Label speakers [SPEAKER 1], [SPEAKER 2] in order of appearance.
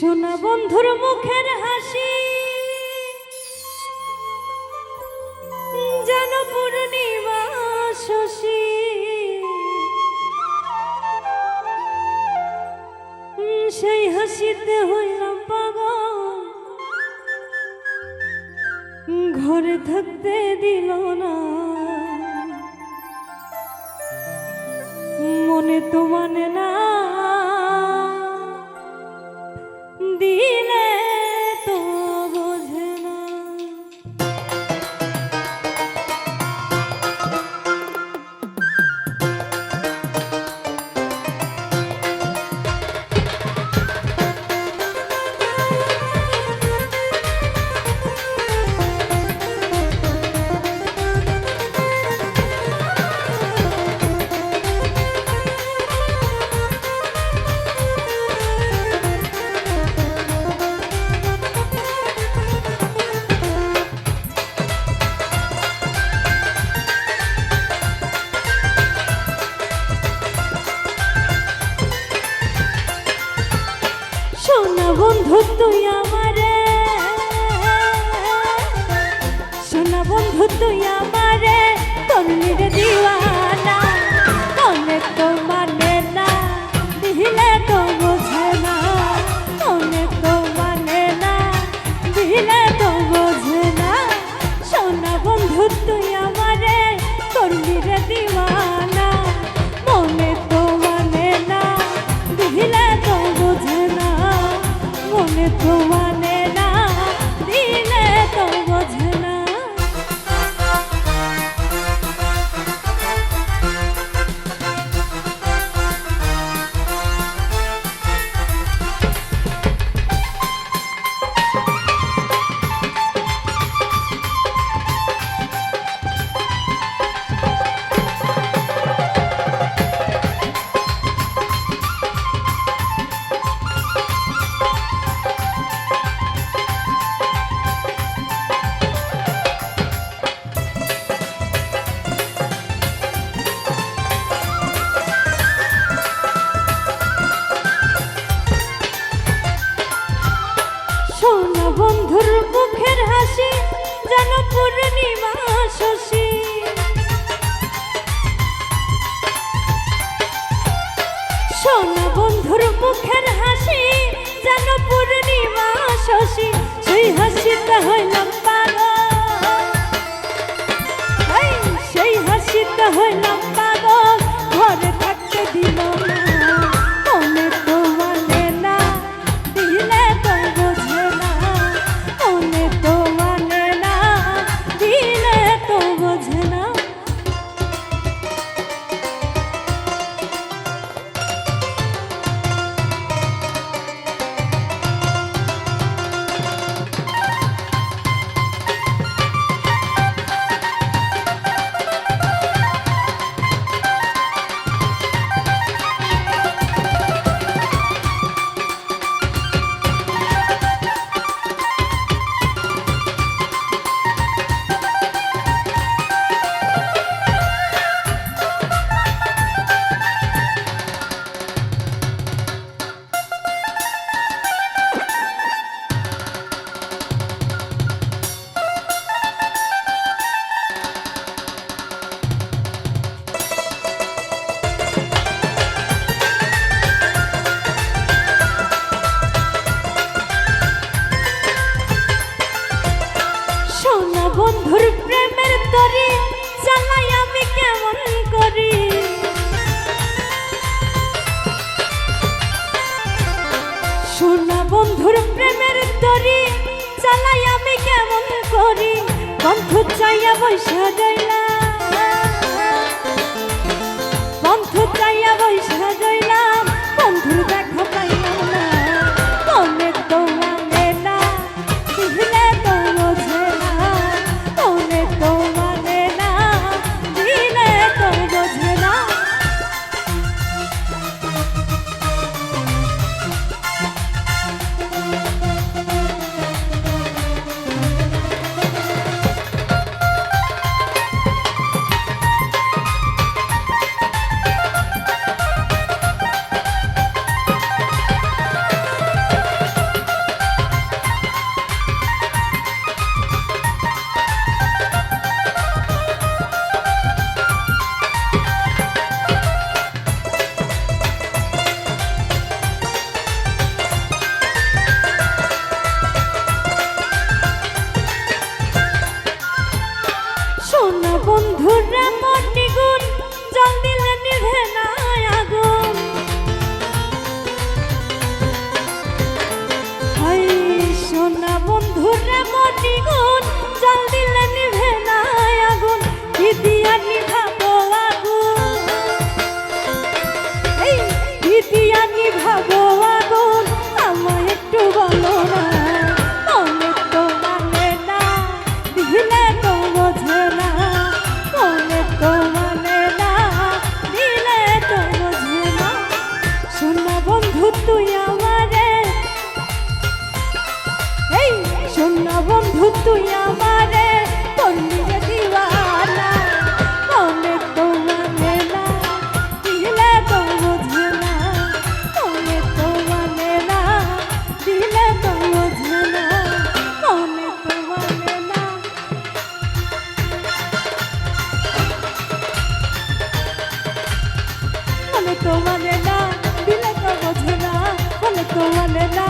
[SPEAKER 1] শোনা বন্ধুর মুখের হাসি। যেন পূর্ণিমা শশী। সেই হাসিতে হইলাম পাগল। ঘরে থাকতে দিল না। মনে তো মানে না হাসিটা হইলাম সোনা বন্ধুর প্রেমের তরি চালাই আমি কেমন করি। সোনা বন্ধুর প্রেমের তরি চালাই আমি কেমন করি। বন্ধু চাইয়া বৈশা রইলা শোনো বন্ধুরা মন্ডিগুন গুণ জলদি তো মানে না দিলে তো বোঝে না বলে মানে না।